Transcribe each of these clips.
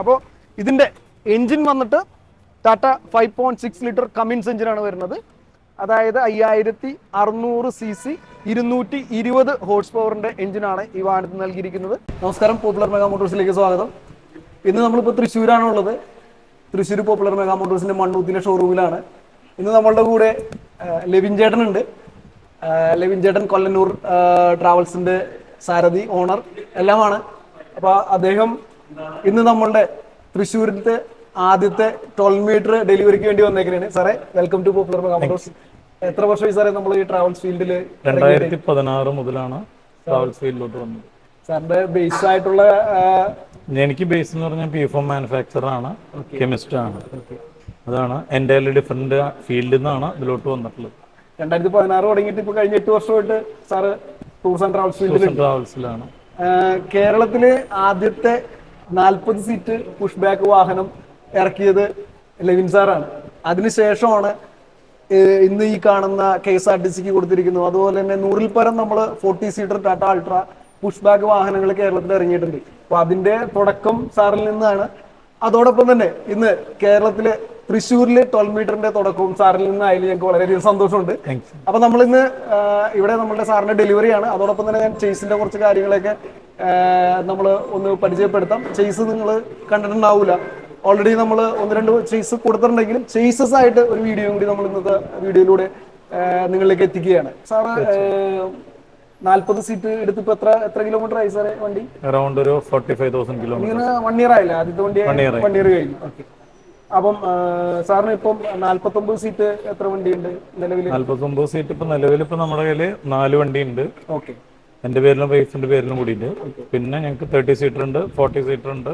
അപ്പോൾ ഇതിന്റെ എൻജിൻ വന്നിട്ട് Tata five point six litre Cummins എഞ്ചിനാണ് വരുന്നത്. അതായത് അയ്യായിരത്തി അറുന്നൂറ് സി സി ഇരുന്നൂറ്റി ഇരുപത് ഹോഴ്സ് പവറിന്റെ എഞ്ചിനാണ് ഈ വാഹനത്തിന് നൽകിയിരിക്കുന്നത്. നമസ്കാരം പോപ്പുലർ മെഗാ മോട്ടോഴ്സിലേക്ക് സ്വാഗതം. ഇന്ന് നമ്മളിപ്പോൾ തൃശ്ശൂരാണ് ഉള്ളത്. തൃശ്ശൂർ പോപ്പുലർ മെഗാ മോട്ടോഴ്സിന്റെ മണ്ണൂത്തിലെ ഷോറൂമിലാണ്. ഇന്ന് നമ്മളുടെ കൂടെ ലെവിൻ ചേട്ടനുണ്ട്. ഉണ്ട് ലെവിൻ ചേട്ടൻ കൊല്ലന്നൂർ ട്രാവൽസിന്റെ സാരഥി ഓണർ എല്ലാമാണ്. അപ്പോൾ അദ്ദേഹം ഇന്ന് നമ്മളുടെ തൃശ്ശൂരിലത്തെ ആദ്യത്തെ ട്വൽവ് മീറ്റർ ഡെലിവറിക്ക് വേണ്ടി വന്നേക്കാണ് സാറേ വെൽക്കം ടു പോപ്പുലർ മെഗാ എത്ര വർഷമായി സാറേ നമ്മൾ ഈ ട്രാവൽസ് ഫീൽഡിൽ രണ്ടായിരത്തി പതിനാറ് മുതലാണ് ട്രാവൽസ് ഫീൽഡിലോട്ട് വന്നത്. സാറിന്റെ ബേസ് ആയിട്ടുള്ള എനിക്ക് ബേസ് എന്ന് പറഞ്ഞാൽ പി എഫ് എം മാനുഫാക്ചർ ആണ് കെമിസ്റ്റ് ആണ്. അതാണ് എന്റെ ഡിഫറെന്റ് ഫീൽഡിൽ നിന്നാണ് ഇതിലോട്ട് വന്നിട്ടുള്ളത്. രണ്ടായിരത്തി പതിനാറ് തുടങ്ങിയിട്ട് ഇപ്പൊ കഴിഞ്ഞ എട്ട് വർഷമായിട്ട് സാറ് ടൂർസ് ആൻഡ് ട്രാവൽസ് ഫീൽഡിൽ ട്രാവൽസിലാണ്. കേരളത്തിലെ ആദ്യത്തെ നാൽപ്പത് സീറ്റ് പുഷ് ബാക്ക് വാഹനം ഇറക്കിയത് ലെവിൻ സാറാണ്. അതിനുശേഷമാണ് ഇന്ന് ഈ കാണുന്ന കെ എസ് ആർ ടി സിക്ക് കൊടുത്തിരിക്കുന്നു അതുപോലെ തന്നെ നൂറിൽ പരം നമ്മൾ forty seater Tata Ultra push back വാഹനങ്ങൾ കേരളത്തിൽ ഇറങ്ങിയിട്ടുണ്ട്. അപ്പൊ അതിന്റെ തുടക്കം സാറിൽ നിന്നാണ്. അതോടൊപ്പം തന്നെ ഇന്ന് കേരളത്തിലെ തൃശ്ശൂരിലെ ട്വൽവ് മീറ്ററിന്റെ തുടക്കവും സാറിൽ നിന്ന് അതിൽ ഞങ്ങൾക്ക് വളരെയധികം സന്തോഷമുണ്ട്. അപ്പൊ നമ്മൾ ഇന്ന് ഇവിടെ നമ്മുടെ സാറിന്റെ ഡെലിവറിയാണ് അതോടൊപ്പം തന്നെ ഞാൻ ചേസിന്റെ കുറച്ച് കാര്യങ്ങളൊക്കെ നമ്മൾ ഒന്ന് പരിചയപ്പെടുത്താം. ചേസ് നിങ്ങൾ കണ്ടിട്ടുണ്ടാവില്ല ഓൾറെഡി നമ്മൾ ഒന്ന് രണ്ട് ചേസ് കൊടുത്തിട്ടുണ്ടെങ്കിലും ചേസസ് ആയിട്ട് ഒരു വീഡിയോ കൂടി നമ്മൾ ഇന്നത്തെ വീഡിയോയിലൂടെ നിങ്ങളിലേക്ക് എത്തിക്കുകയാണ്. സാറ് നാല്പത് സീറ്റ് എടുത്തിപ്പോ എത്ര എത്ര കിലോമീറ്റർ ആയി സാറേ വണ്ടി? അറൗണ്ട് ഒരു forty five thousand kilometre one year ആയില്ല? ആദ്യത്തെ വണ്ടി വൺ ഇയർ കഴിഞ്ഞു. ഓക്കെ അപ്പം സാറിന് ഇപ്പം നാല്പത്തൊമ്പത് സീറ്റ് എത്ര വണ്ടിയുണ്ട് നിലവിൽ നാല്പത്തൊമ്പത് സീറ്റ് ഇപ്പൊ നിലവിൽ ഇപ്പൊ നമ്മുടെ കയ്യിൽ നാല് വണ്ടി ഉണ്ട് ഓക്കെ. എന്റെ പേരിലും വൈഫിന്റെ പേരിലും കൂടിയിട്ട്. പിന്നെ ഞങ്ങൾക്ക് തേർട്ടി സീറ്റർ ഉണ്ട് ഫോർട്ടി സീറ്റർ ഉണ്ട്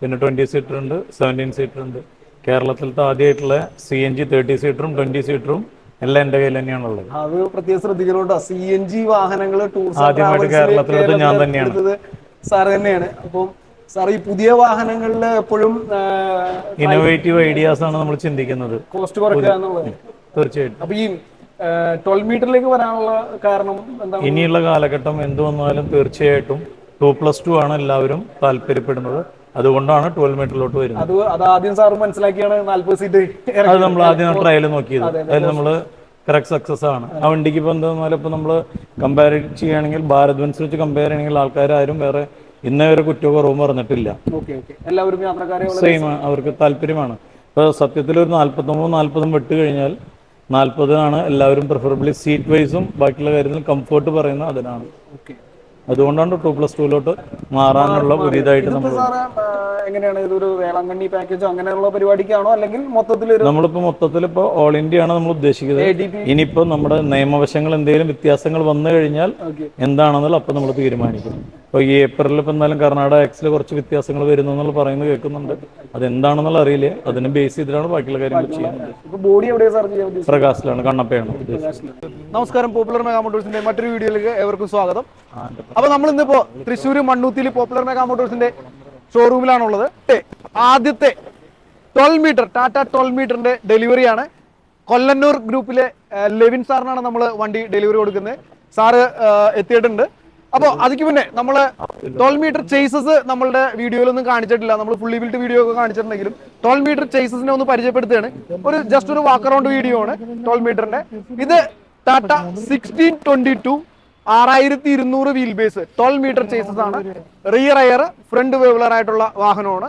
പിന്നെ ട്വന്റി സീറ്റർ ഉണ്ട് സെവന്റീൻ സീറ്റർ ഉണ്ട് കേരളത്തിലത്തെ ആദ്യമായിട്ടുള്ള സി എൻ ജി തേർട്ടി സീറ്ററും ട്വന്റി സീറ്ററും എല്ലാം എന്റെ കയ്യിൽ തന്നെയാണുള്ളത്. അത് പ്രത്യേകം ശ്രദ്ധിക്കണോട്ടോ. സി എൻ ജി വാഹനങ്ങൾ ആദ്യമായിട്ട് കേരളത്തിലത് ഞാൻ തന്നെയാണ്. സാർ തന്നെയാണ്. അപ്പം സാർ ഈ പുതിയ വാഹനങ്ങളിൽ എപ്പോഴും ഇന്നോവേറ്റീവ് ഐഡിയാസ് ആണ് നമ്മൾ ചിന്തിക്കുന്നത്. കോസ്റ്റ് കുറയ്ക്കുക എന്നുള്ളത്. തീർച്ചയായിട്ടും. അപ്പൊ ഈ ട്വൽവ് മീറ്ററിലേക്ക് വരാനുള്ള കാരണം എന്താണ്? ഇനിയുള്ള കാലഘട്ടം എന്ത് വന്നാലും തീർച്ചയായിട്ടും ടു പ്ലസ് ടു ആണ് എല്ലാവരും താല്പര്യപ്പെടുന്നത്. അതുകൊണ്ടാണ് ട്വൽവ് മീറ്ററിലോട്ട് വരുന്നത്. അത് അത് ആദ്യം സാർ മനസ്സിലാക്കിയാണ് നാല്പത് സീറ്റ് അത് നമ്മൾ ആദ്യം ട്രയൽ നോക്കിയത്. അതിൽ നമ്മൾ കറക്റ്റ് സക്സസ് ആണ്. ആ വണ്ടിക്ക് ഇപ്പൊ എന്താ പറഞ്ഞാൽ ഇപ്പൊ നമ്മൾ കമ്പയർ ചെയ്യുകയാണെങ്കിൽ ഭാരത് ബെൻസ് വെച്ച് കമ്പയർ ചെയ്യണമെങ്കിൽ ആൾക്കാരും വേറെ ഇന്നേ വരെ കുറ്റവും കുറവും പറഞ്ഞിട്ടില്ല എല്ലാവരും സെയിം അവർക്ക് താല്പര്യമാണ്. ഇപ്പൊ സത്യത്തിൽ ഒരു നാല്പത്തൊമ്പതും നാല്പതും വിട്ട് കഴിഞ്ഞാൽ നാല്പതിനാണ് എല്ലാവരും പ്രിഫറബിളി സീറ്റ് വൈസും ബാക്കിയുള്ള കാര്യത്തിൽ കംഫർട്ട് പറയുന്നത് അതിനാണ്. ഓക്കെ. അതുകൊണ്ടാണ് ടു പ്ലസ് ടുവിലോട്ട് മാറാനുള്ള പുതിയതായിട്ട് നമ്മൾ എങ്ങനെയാണ് ഇതൊരു വേളാങ്കണ്ണി പാക്കേജോ അങ്ങനെയുള്ള പരിപാടിക്കാണോ? അല്ലെങ്കിൽ മൊത്തത്തിൽ ഒരു നമ്മളിപ്പോ മൊത്തത്തിൽ ഇപ്പോ ഓൾ ഇന്ത്യ ആണ് നമ്മൾ ഉദ്ദേശിക്കുന്നത്. ഇനിയിപ്പോ നമ്മുടെ നിയമവശങ്ങൾ എന്തെങ്കിലും വ്യത്യാസങ്ങൾ വന്നു കഴിഞ്ഞാൽ എന്താണെന്നുള്ള അപ്പൊ നമ്മൾ തീരുമാനിക്കും. ഇപ്പൊ ഈ ഏപ്രിലിൽ ഇപ്പൊ എന്തായാലും കർണാടക എക്സിൽ കുറച്ച് വ്യത്യാസങ്ങൾ വരുന്നു എന്നുള്ള പറയുന്നത് കേൾക്കുന്നുണ്ട്. അതെന്താണെന്നുള്ള അറിയില്ല. അതിനെ ബേസ് ചെയ്തിട്ടാണ് ബാക്കിയുള്ള കാര്യങ്ങൾ ചെയ്യുന്നത്. പ്രകാശിലാണ് കണ്ണപ്പയാണ് നമസ്കാരം പോപ്പുലർ മെഗാമോട്ടോഴ്സിന്റെ മറ്റൊരു വീഡിയോയിലേക്ക് ഏവർക്കും സ്വാഗതം. അപ്പൊ നമ്മൾ ഇന്നിപ്പോ തൃശ്ശൂർ മണ്ണൂത്തിയിൽ പോപ്പുലർ മെഗാ മോട്ടോഴ്സിന്റെ ഷോറൂമിലാണുള്ളത് ആദ്യത്തെ ട്വൽവ് മീറ്റർ ടാറ്റ ട്വൽവ് മീറ്ററിന്റെ ഡെലിവറിയാണ് കൊല്ലന്നൂർ ഗ്രൂപ്പിലെ ലെവിൻ സാറിനാണ് നമ്മൾ വണ്ടി ഡെലിവറി കൊടുക്കുന്നത്. സാറ് എത്തിയിട്ടുണ്ട്. അപ്പോൾ അതിക്ക് മുന്നേ നമ്മൾ ട്വൽവ് മീറ്റർ ചേസസ് നമ്മളുടെ വീഡിയോയിലൊന്നും കാണിച്ചിട്ടില്ല. നമ്മൾ ഫുള്ളി ബിൽഡ് വീഡിയോ ഒക്കെ കാണിച്ചിട്ടുണ്ടെങ്കിലും ട്വൽവ് മീറ്റർ ചേസസിനെ ഒന്ന് പരിചയപ്പെടുത്തുകയാണ്. ഒരു ജസ്റ്റ് ഒരു വാക്ക് അറൗണ്ട് വീഡിയോ ആണ് ട്വൽവ് മീറ്ററിന്റെ ഇത് ടാറ്റ സിക്സ്റ്റീൻ ട്വന്റി ടു ആറായിരത്തി ഇരുന്നൂറ് wheel base twelve metre chassis ആണ്. റിയർ എയർ ഫ്രണ്ട് വേവ്ലർ ആയിട്ടുള്ള വാഹനമാണ്.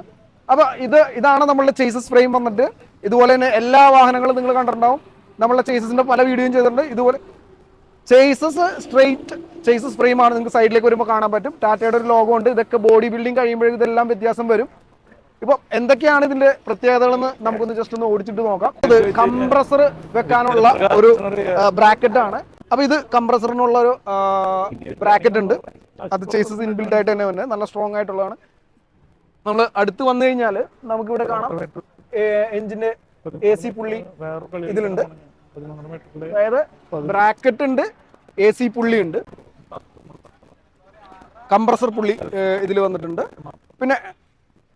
അപ്പൊ ഇത് ഇതാണ് നമ്മളുടെ ചേസസ് ഫ്രെയിം വന്നിട്ട്. ഇതുപോലെ തന്നെ എല്ലാ വാഹനങ്ങളും നിങ്ങൾ കണ്ടിട്ടുണ്ടാവും. നമ്മളെ ചേസസിന്റെ പല വീഡിയോയും ചെയ്തിട്ടുണ്ട്. ഇതുപോലെ ചേസസ് സ്ട്രെയിറ്റ് ചേസസ് ഫ്രെയിം ആണ്. നിങ്ങൾക്ക് സൈഡിലേക്ക് വരുമ്പോൾ കാണാൻ പറ്റും. ടാറ്റയുടെ ഒരു ലോഗോ ഉണ്ട്. ഇതൊക്കെ ബോഡി ബിൽഡിംഗ് കഴിയുമ്പോഴേക്കും ഇതെല്ലാം വ്യത്യാസം വരും. ഇപ്പൊ എന്തൊക്കെയാണ് ഇതിന്റെ പ്രത്യേകതകളെന്ന് നമുക്കൊന്ന് ജസ്റ്റ് ഒന്ന് ഓടിച്ചിട്ട് നോക്കാം. ഇത് കംപ്രസർ വെക്കാനുള്ള ഒരു ബ്രാക്കറ്റ് ആണ്. അപ്പൊ ഇത് കംപ്രസറിനുള്ള ഒരു ബ്രാക്കറ്റ് ഉണ്ട്. അത് ചേസസ് ഇൻബിൽഡ് ആയിട്ട് തന്നെ വന്നെ. നല്ല സ്ട്രോങ് ആയിട്ടുള്ളതാണ്. നമ്മൾ അടുത്ത് വന്നു കഴിഞ്ഞാൽ നമുക്ക് ഇവിടെ കാണാം എഞ്ചിന്റെ എ സി പുള്ളി ഇതിലുണ്ട്. അതായത് ബ്രാക്കറ്റ് ഉണ്ട് എ സി പുള്ളി ഉണ്ട്. കംപ്രസർ പുള്ളി ഇതിൽ വന്നിട്ടുണ്ട്. പിന്നെ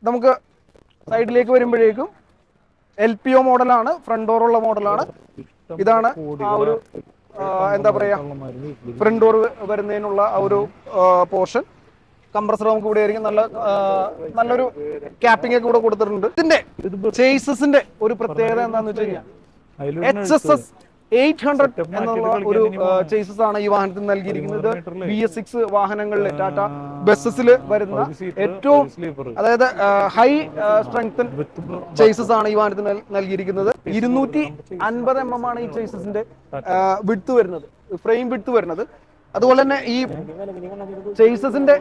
നമുക്ക് സൈഡിലേക്ക് വരുമ്പോഴേക്കും എൽ പി ഒ മോഡലാണ് ഫ്രണ്ട് ഡോർ ഉള്ള മോഡലാണ്. ഇതാണ് ആ ഒരു എന്താ പറയാ? ഫ്രണ്ട് ഡോർ വരുന്നതിനുള്ള ആ ഒരു പോർഷൻ കംപ്രസർ നമുക്ക് ഇവിടെ ആയിരിക്കും. നല്ല നല്ലൊരു ക്യാപ്പിംഗ് ഒക്കെ ഇവിടെ കൊടുത്തിട്ടുണ്ട്. ഇതിന്റെ ചേസസിന്റെ ഒരു പ്രത്യേകത എന്താന്ന് വെച്ച് കഴിഞ്ഞാൽ H S S eight hundred എന്നുള്ള ഒരു ചേസസ് ആണ് ഈ വാഹനത്തിന് നൽകിയിരിക്കുന്നത്. ബി എസ് സിക്സ് വാഹനങ്ങളിൽ ടാറ്റ ബസ്സസിൽ വരുന്ന ഏറ്റവും അതായത് ഹൈ സ്ട്രെങ്ത് ചേസസ് ആണ് ഈ വാഹനത്തിന് നൽ- നൽകിയിരിക്കുന്നത്. ഇരുന്നൂറ്റി അൻപത് എം എം ആണ് ഈ ചേസസിന്റെ വിടുത്ത് വരുന്നത് ഫ്രെയിം വിടുത്ത് വരുന്നത്. അതുപോലെ തന്നെ ഈ ചേസസിന്റെ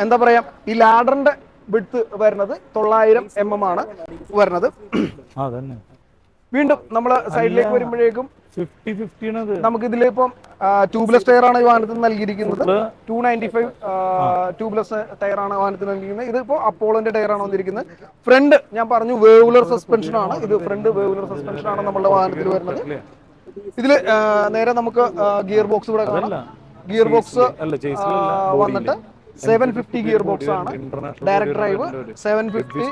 എന്താ പറയാ ഈ ലാഡറിന്റെ വിടുത്ത് വരുന്നത് തൊള്ളായിരം എം എം ആണ് വരുന്നത്. വീണ്ടും നമ്മൾ സൈഡിലേക്ക് വരുമ്പോഴേക്കും ഫിഫ്റ്റി ഫിഫ്റ്റി ആണ് അത് നമുക്ക് ഇതിലിപ്പം ട്യൂബ്ലെസ് ടയർ ആണ് ഈ വാഹനത്തിന് നൽകിയിരിക്കുന്നത്. Two ninety five tubeless tyre ആണ് വാഹനത്തിന് നൽകിയിരിക്കുന്നത്. ഇതിപ്പോ അപ്പോളോന്റെ ടയർ ആണ് വന്നിരിക്കുന്നത്. ഫ്രണ്ട് ഞാൻ പറഞ്ഞു വേവുലർ സസ്പെൻഷൻ ആണ്. ഇത് ഫ്രണ്ട് വേവുലർ സസ്പെൻഷൻ ആണ് നമ്മുടെ വാഹനത്തിൽ വരുന്നത്. ഇതിൽ ഇതിൽ നേരെ നമുക്ക് ഗിയർ ബോക്സ് ഇവിടെ കാണാം. ഗിയർ ബോക്സ് വന്നിട്ട് സെവൻ ഫിഫ്റ്റി ഗിയർ ബോക്സ് ആണ്. Direct drive seven fifty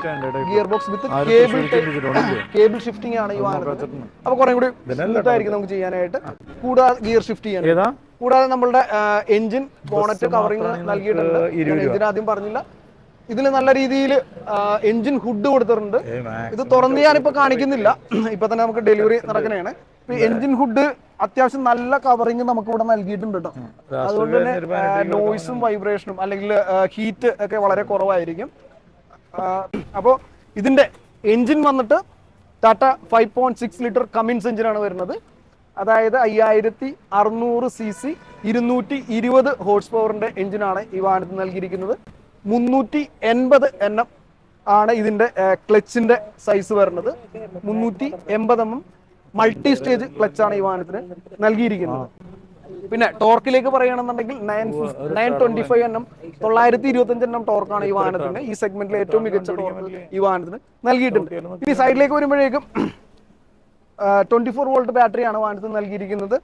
gear box with cable cable shifting ആണ് ഈ വാഹനം അപ്പൊ കുറെ കൂടി സ്മൂത്ത് ആയിരിക്കും നമുക്ക് ചെയ്യാനായിട്ട്. കൂടാതെ ഗിയർ ഷിഫ്റ്റ് ചെയ്യാൻ കൂടാതെ നമ്മളുടെ എഞ്ചിൻ ബോണറ്റ് കവറിംഗ് നൽകിയിട്ടുണ്ട്. ഇതിന് ആദ്യം പറഞ്ഞില്ല. ഇതിൽ നല്ല രീതിയിൽ എഞ്ചിൻ ഹുഡ് കൊടുത്തിട്ടുണ്ട്. ഇത് തുറന്ന് ഞാനിപ്പോ കാണിക്കുന്നില്ല. ഇപ്പൊ തന്നെ നമുക്ക് ഡെലിവറി നടക്കണേണ്. എഞ്ചിൻ ഹുഡ് അത്യാവശ്യം നല്ല കവറിങ് നമുക്ക് ഇവിടെ നൽകിയിട്ടുണ്ട് കേട്ടോ അതുകൊണ്ട് തന്നെ നോയിസും വൈബ്രേഷനും അല്ലെങ്കിൽ ഹീറ്റ് ഒക്കെ വളരെ കുറവായിരിക്കും. അപ്പോൾ ഇതിന്റെ എഞ്ചിൻ വന്നിട്ട് Tata five point six litre Cummins എഞ്ചിനാണ് വരുന്നത്. അതായത് അയ്യായിരത്തി അറുന്നൂറ് സി സി ഇരുന്നൂറ്റി ഇരുപത് ഹോഴ്സ് പവറിന്റെ എഞ്ചിനാണ് ഈ വാഹനത്തിൽ നൽകിയിരിക്കുന്നത്. മുന്നൂറ്റി എൺപത് എണ്ണം ആണ് ഇതിന്റെ ക്ലച്ചിന്റെ സൈസ് വരുന്നത്. മുന്നൂറ്റി എൺപത് M M multi stage clutch ആണ് ഈ വാഹനത്തിന് നൽകിയിരിക്കുന്നത്. പിന്നെ ടോർക്കിലേക്ക് പറയുകയാണെന്നുണ്ടെങ്കിൽ നയൻ നയൻ ട്വന്റി ഫൈവ് എണ്ണം തൊള്ളായിരത്തി ഇരുപത്തി അഞ്ച് എണ്ണം ടോർക്കാണ് ഈ വാഹനത്തിന് ഈ സെഗ്മെന്റിലെ ഏറ്റവും മികച്ച ടോർക്ക് ഈ വാഹനത്തിന് നൽകിയിട്ടുണ്ട്. ഇനി സൈഡിലേക്ക് വരുമ്പോഴേക്കും ട്വന്റി ഫോർ വോൾട്ട് ബാറ്ററിയാണ് വാഹനത്തിന് നൽകിയിരിക്കുന്നത്.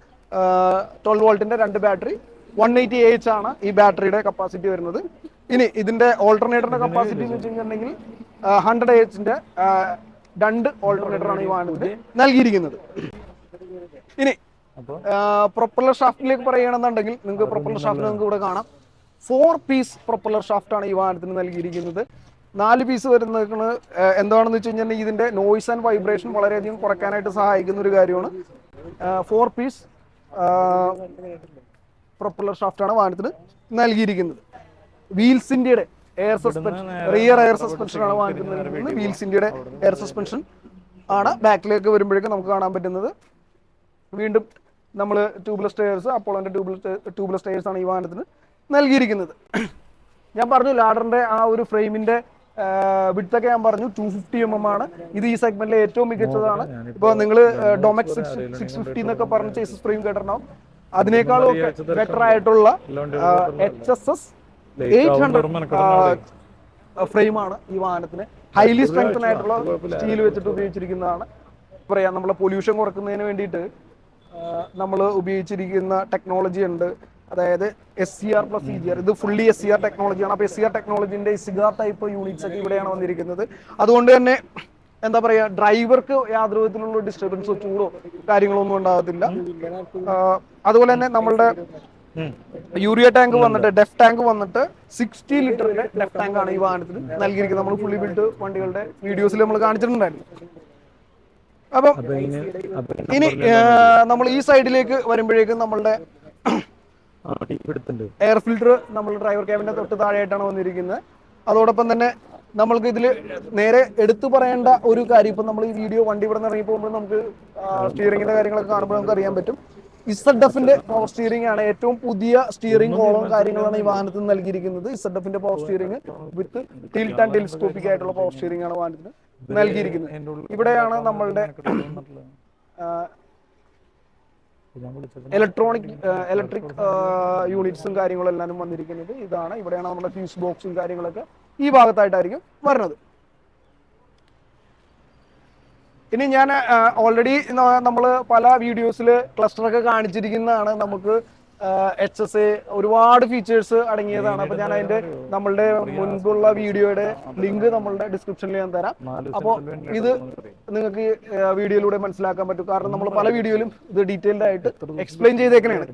ട്വൽവ് വോൾട്ടിന്റെ രണ്ട് ബാറ്ററി വൺ എയ്റ്റി എച്ച് ആണ് ഈ ബാറ്ററിയുടെ കപ്പാസിറ്റി വരുന്നത്. ഇനി ഇതിന്റെ ഓൾട്ടർനേറ്ററിന്റെ കപ്പാസിറ്റി എന്ന് വെച്ചിട്ടുണ്ടെങ്കിൽ ഹൺഡ്രഡ് എച്ചിന്റെ രണ്ട് ഓൾട്ടർനേറ്റർ ആണ് ഈ വാഹനത്തിന് നൽകിയിരിക്കുന്നത്. ഇനി പ്രൊപ്പലർ പ്രൊപ്പല്ലർ ഷാഫ്റ്റിലേക്ക് പറയുകയാണെന്നുണ്ടെങ്കിൽ നിങ്ങൾക്ക് പ്രൊപ്പല്ലർ ഷാഫ്റ്റ് നിങ്ങൾക്ക് ഇവിടെ കാണാം. ഫോർ പീസ് പ്രൊപ്പല്ലർ ഷാഫ്റ്റ് ആണ് ഈ വാഹനത്തിന് നൽകിയിരിക്കുന്നത്. നാല് പീസ് വരുന്ന എന്താണെന്ന് വെച്ച് കഴിഞ്ഞാൽ ഇതിന്റെ നോയ്സ് ആൻഡ് വൈബ്രേഷൻ വളരെയധികം കുറയ്ക്കാനായിട്ട് സഹായിക്കുന്ന ഒരു കാര്യമാണ് ഫോർ പീസ് പ്രൊപ്പല്ലർ ഷാഫ്റ്റ് ആണ് വാഹനത്തിന് നൽകിയിരിക്കുന്നത്. വീൽസ് ഇന്ത്യയുടെ air suspension rear air suspension ആണ് വാങ്ങിക്കുന്നത്. വീൽസ് ഇന്ത്യയുടെ എയർ സസ്പെൻഷൻ ആണ് ബാക്കിലേക്ക് വരുമ്പോഴേക്കും നമുക്ക് കാണാൻ പറ്റുന്നത്. വീണ്ടും നമ്മൾ ട്യൂബ്ലെസ് ടയേഴ്സ് അപ്പോളന്റെ ട്യൂബ്ലെസ് ട്യൂബ്ലെസ് ടയേഴ്സ് ആണ് ഈ വാഹനത്തിന് നൽകിയിരിക്കുന്നത്. ഞാൻ പറഞ്ഞു ലാഡറിന്റെ ആ ഒരു ഫ്രെയിമിന്റെ വിട്ടൊക്കെ ഞാൻ പറഞ്ഞു ടു ഫിഫ്റ്റി എം എം ആണ്. ഇത് ഈ സെഗ്മെന്റിലെ ഏറ്റവും മികച്ചതാണ്. ഇപ്പോൾ നിങ്ങൾ ഡൊമക് സിക്സ് സിക്സ് ഫിഫ്റ്റി എന്നൊക്കെ പറഞ്ഞ ചേസസ് ഫ്രെയിം കേട്ടിട്ടുണ്ടാവും. അതിനേക്കാളും ഒക്കെ ബെറ്റർ ആയിട്ടുള്ള H S S eight hundred ഫ്രെയിമാണ് ഈ വാഹനത്തിന്. ഹൈലി സ്ട്രെങ്തൻ ആയിട്ടുള്ള സ്റ്റീൽ വെച്ചിട്ട് ഉപയോഗിച്ചിരിക്കുന്നതാണ്. പറയാം നമ്മളെ പൊല്യൂഷൻ കുറക്കുന്നതിന് വേണ്ടിയിട്ട് നമ്മൾ ഉപയോഗിച്ചിരിക്കുന്ന ടെക്നോളജി ഉണ്ട്. അതായത് S C R plus E G R ഇത് ഫുള്ളി എസ് സി ആർ ടെക്നോളജിയാണ് അപ്പോൾ എസ് സി ആർ ടെക്നോളജിന്റെ സിഗാർ ടൈപ്പ് യൂണിറ്റ്സ് ഒക്കെ ഇവിടെയാണ് വന്നിരിക്കുന്നത്. അതുകൊണ്ട് തന്നെ എന്താ പറയാ ഡ്രൈവർക്ക് യാതൊരു വിധത്തിലുള്ള ഡിസ്റ്റർബൻസോ ചൂടോ കാര്യങ്ങളോ ഒന്നും ഉണ്ടാകത്തില്ല. അതുപോലെ തന്നെ നമ്മളുടെ യൂറിയ ടാങ്ക് വന്നിട്ട് ഡെഫ് ടാങ്ക് വന്നിട്ട് സിക്സ്റ്റി ലിറ്ററിന്റെ ഡെഫ് ടാങ്ക് ആണ് ഈ വാഹനത്തിന് നൽകിയിരിക്കുന്നത്. നമ്മൾ ഫുള്ളി ബിൽഡ് വണ്ടികളുടെ വീഡിയോസിൽ നമ്മൾ കാണിച്ചിട്ടുണ്ടായിരുന്നു. അപ്പം ഇനി നമ്മൾ ഈ സൈഡിലേക്ക് വരുമ്പോഴേക്കും നമ്മളുടെ എയർ ഫിൽറ്റർ നമ്മൾ ഡ്രൈവർ ക്യാബിന്റെ തൊട്ട് താഴെയായിട്ടാണ് വന്നിരിക്കുന്നത്. അതോടൊപ്പം തന്നെ നമ്മൾക്ക് ഇതിൽ നേരെ എടുത്തു പറയേണ്ട ഒരു കാര്യം ഇപ്പം നമ്മൾ ഈ വീഡിയോ വണ്ടി ഇവിടെ നിന്ന് ഇറങ്ങി പോകുമ്പോൾ നമുക്ക് സ്റ്റിയറിംഗിന്റെ കാര്യങ്ങളൊക്കെ കാണുമ്പോൾ നമുക്ക് അറിയാൻ പറ്റും. ഇസഡ് എഫിന്റെ പവർ സ്റ്റിയറിംഗ് ആണ് ഏറ്റവും പുതിയ സ്റ്റിയറിംഗ് കോളം കാര്യങ്ങളാണ് ഈ വാഹനത്തിന് നൽകിയിരിക്കുന്നത്. ഇസഡ് എഫിന്റെ power steering with tilt and telescopic ആയിട്ടുള്ള പവർ സ്റ്റിയറിംഗ് ആണ് വാഹനത്തിന് നൽകിയിരിക്കുന്നത്. ഇവിടെയാണ് നമ്മളുടെ ഇലക്ട്രോണിക് ഇലക്ട്രിക് യൂണിറ്റ്സും കാര്യങ്ങളും എല്ലാം വന്നിരിക്കുന്നത്. ഇതാണ് ഇവിടെയാണ് നമ്മുടെ ഫ്യൂസ് ബോക്സും കാര്യങ്ങളൊക്കെ ഈ ഭാഗത്തായിട്ടായിരിക്കും വരുന്നത്. ഇനി ഞാൻ ഓൾറെഡി നമ്മൾ പല വീഡിയോസിൽ ക്ലസ്റ്റർ ഒക്കെ കാണിച്ചിരിക്കുന്നതാണ് നമുക്ക് എച്ച് എസ് എ ഒരുപാട് ഫീച്ചേഴ്സ് അടങ്ങിയതാണ്. അപ്പൊ ഞാൻ അതിന്റെ നമ്മളുടെ മുൻപുള്ള വീഡിയോയുടെ ലിങ്ക് നമ്മളുടെ ഡിസ്ക്രിപ്ഷനിൽ ഞാൻ തരാം. അപ്പോൾ ഇത് നിങ്ങൾക്ക് വീഡിയോയിലൂടെ മനസ്സിലാക്കാൻ പറ്റും. കാരണം നമ്മൾ പല വീഡിയോയിലും ഇത് ഡീറ്റെയിൽഡ് ആയിട്ട് എക്സ്പ്ലെയിൻ ചെയ്തേക്കണേണ്